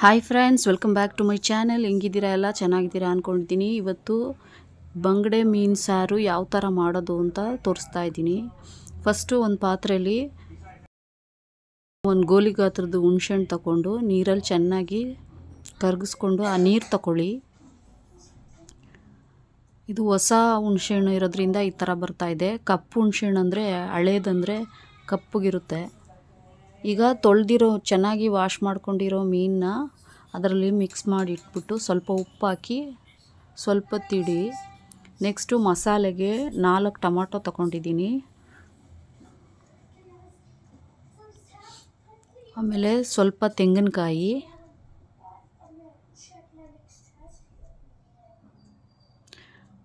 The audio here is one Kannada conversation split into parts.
Hi friends welcome back to my channel ಹೆಂಗಿದ್ದೀರಾ ಎಲ್ಲ? ಚೆನ್ನಾಗಿದ್ದೀರಾ ಅಂದ್ಕೊಂಡಿದ್ದೀನಿ ಇವತ್ತು ಬಂಗಡೆ ಮೀನು ಸಾರು ಯಾವ ಥರ ಮಾಡೋದು ಅಂತ ತೋರಿಸ್ತಾ ಇದ್ದೀನಿ. ಫಸ್ಟು ಒಂದು ಪಾತ್ರೆಯಲ್ಲಿ ಒಂದು ಗೋಲಿ ಗಾತ್ರದ ಹುಣ್ಸೆಹಣ್ಣು ತಗೊಂಡು ನೀರಲ್ಲಿ ಚೆನ್ನಾಗಿ ಕರಗಿಸ್ಕೊಂಡು ಆ ನೀರು ತಗೊಳ್ಳಿ ಇದು ಹೊಸ ಹುಣ್ಸೆಹಣ್ಣು ಇರೋದ್ರಿಂದ ಈ ಥರ ಬರ್ತಾಯಿದೆ ಕಪ್ಪು ಹುಣ್ಸೆಹಣ್ಣು ಅಂದರೆ ಹಳೇದಂದರೆ ಕಪ್ಪಗಿರುತ್ತೆ. ಈಗ ತೊಳೆದಿರೋ, ಚೆನ್ನಾಗಿ ವಾಶ್ ಮಾಡ್ಕೊಂಡಿರೋ ಮೀನನ್ನ ಅದರಲ್ಲಿ ಮಿಕ್ಸ್ ಮಾಡಿ ಇಟ್ಬಿಟ್ಟು ಸ್ವಲ್ಪ ಉಪ್ಪು ಹಾಕಿ ಸ್ವಲ್ಪ ತಿಡಿ ನೆಕ್ಸ್ಟು ಮಸಾಲೆಗೆ ನಾಲ್ಕು ಟೊಮಾಟೊ ತಗೊಂಡಿದ್ದೀನಿ. ಆಮೇಲೆ ಸ್ವಲ್ಪ ತೆಂಗಿನಕಾಯಿ.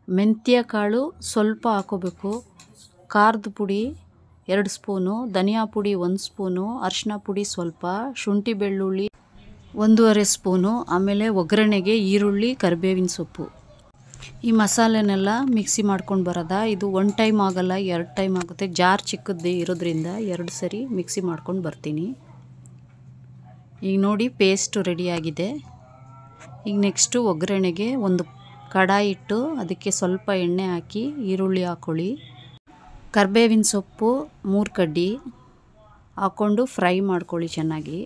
ಮೆಂತ್ಯ ಕಾಳು ಸ್ವಲ್ಪ ಹಾಕೋಬೇಕು. ಖಾರದ ಪುಡಿ. ಎರಡು ಸ್ಪೂನು, ಧನಿಯಾ ಪುಡಿ ಒಂದು ಸ್ಪೂನು ಅರಿಶಿನ ಪುಡಿ ಸ್ವಲ್ಪ, ಶುಂಠಿ ಬೆಳ್ಳುಳ್ಳಿ ಒಂದೂವರೆ ಸ್ಪೂನು, ಆಮೇಲೆ ಒಗ್ಗರಣೆಗೆ ಈರುಳ್ಳಿ, ಕರಿಬೇವಿನ ಸೊಪ್ಪು. ಈ ಮಸಾಲೆನೆಲ್ಲ ಮಿಕ್ಸಿ ಮಾಡ್ಕೊಂಡು ಬರೋದ? ಇದು ಒನ್ ಟೈಮ್ ಆಗಲ್ಲ, ಎರಡು ಟೈಮ್ ಆಗುತ್ತೆ. ಜಾರ್ ಚಿಕ್ಕದ್ದು ಇರೋದ್ರಿಂದ ಎರಡು ಸರಿ ಮಿಕ್ಸಿ ಮಾಡ್ಕೊಂಡು ಬರ್ತೀನಿ. ಈಗ ನೋಡಿ ಪೇಸ್ಟು ರೆಡಿಯಾಗಿದೆ ಈಗ ನೆಕ್ಸ್ಟು ಒಗ್ಗರಣೆಗೆ ಒಂದು ಕಡಾಯಿ ಇಟ್ಟು ಅದಕ್ಕೆ ಸ್ವಲ್ಪ ಎಣ್ಣೆ ಹಾಕಿ ಈರುಳ್ಳಿ ಹಾಕ್ಕೊಳ್ಳಿ ಕರ್ಬೇವಿನ ಸೊಪ್ಪು, ಮೂರು ಕಡ್ಡಿ ಹಾಕ್ಕೊಂಡು ಫ್ರೈ ಮಾಡ್ಕೊಳ್ಳಿ ಚೆನ್ನಾಗಿ.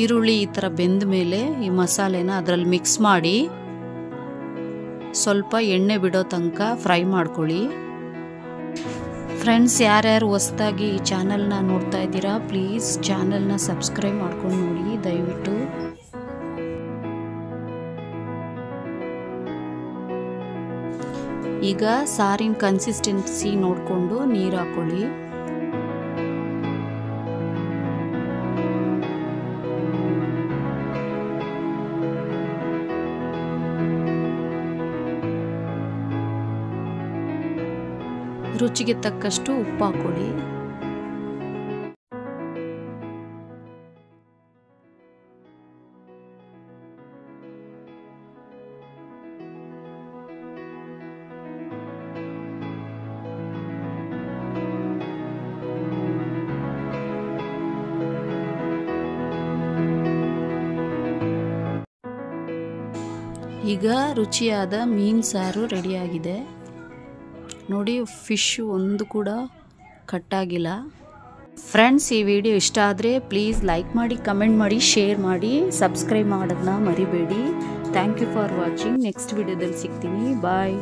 ಈರುಳ್ಳಿ ಈ ಥರ ಬೆಂದ ಮೇಲೆ ಈ ಮಸಾಲೆನ ಅದರಲ್ಲಿ ಮಿಕ್ಸ್ ಮಾಡಿ ಸ್ವಲ್ಪ ಎಣ್ಣೆ ಬಿಡೋ ತನಕ ಫ್ರೈ ಮಾಡ್ಕೊಳ್ಳಿ. ಫ್ರೆಂಡ್ಸ್ ಯಾರ್ಯಾರು ಹೊಸ್ದಾಗಿ ಈ ಚಾನಲ್ನ ನೋಡ್ತಾ ಇದ್ದೀರಾ ಪ್ಲೀಸ್ ಚಾನಲ್ನ ಸಬ್ಸ್ಕ್ರೈಬ್ ಮಾಡ್ಕೊಂಡು ನೋಡಿ, ದಯವಿಟ್ಟು. ಈಗ ಸಾರಿನ ಕನ್ಸಿಸ್ಟೆನ್ಸಿ ನೋಡಿಕೊಂಡು ನೀರು ಹಾಕೊಳ್ಳಿ. ರುಚಿಗೆ ತಕ್ಕಷ್ಟು ಉಪ್ಪು ಹಾಕೊಳ್ಳಿ. ಈಗ ರುಚಿಯಾದ ಮೀನು ಸಾರು ರೆಡಿಯಾಗಿದೆ. ನೋಡಿ ಫಿಶ್ಶು ಒಂದು ಕೂಡ ಕಟ್ಟಾಗಿಲ್ಲ. ಫ್ರೆಂಡ್ಸ್ ಈ ವಿಡಿಯೋ ಇಷ್ಟ ಆದರೆ ಪ್ಲೀಸ್ ಲೈಕ್ ಮಾಡಿ ಕಮೆಂಟ್ ಮಾಡಿ ಶೇರ್ ಮಾಡಿ ಸಬ್ಸ್ಕ್ರೈಬ್ ಮಾಡೋದನ್ನ ಮರಿಬೇಡಿ. Thank you for watching next ವಿಡಿಯೋದಲ್ಲಿ ಸಿಗ್ತೀನಿ. ಬಾಯ್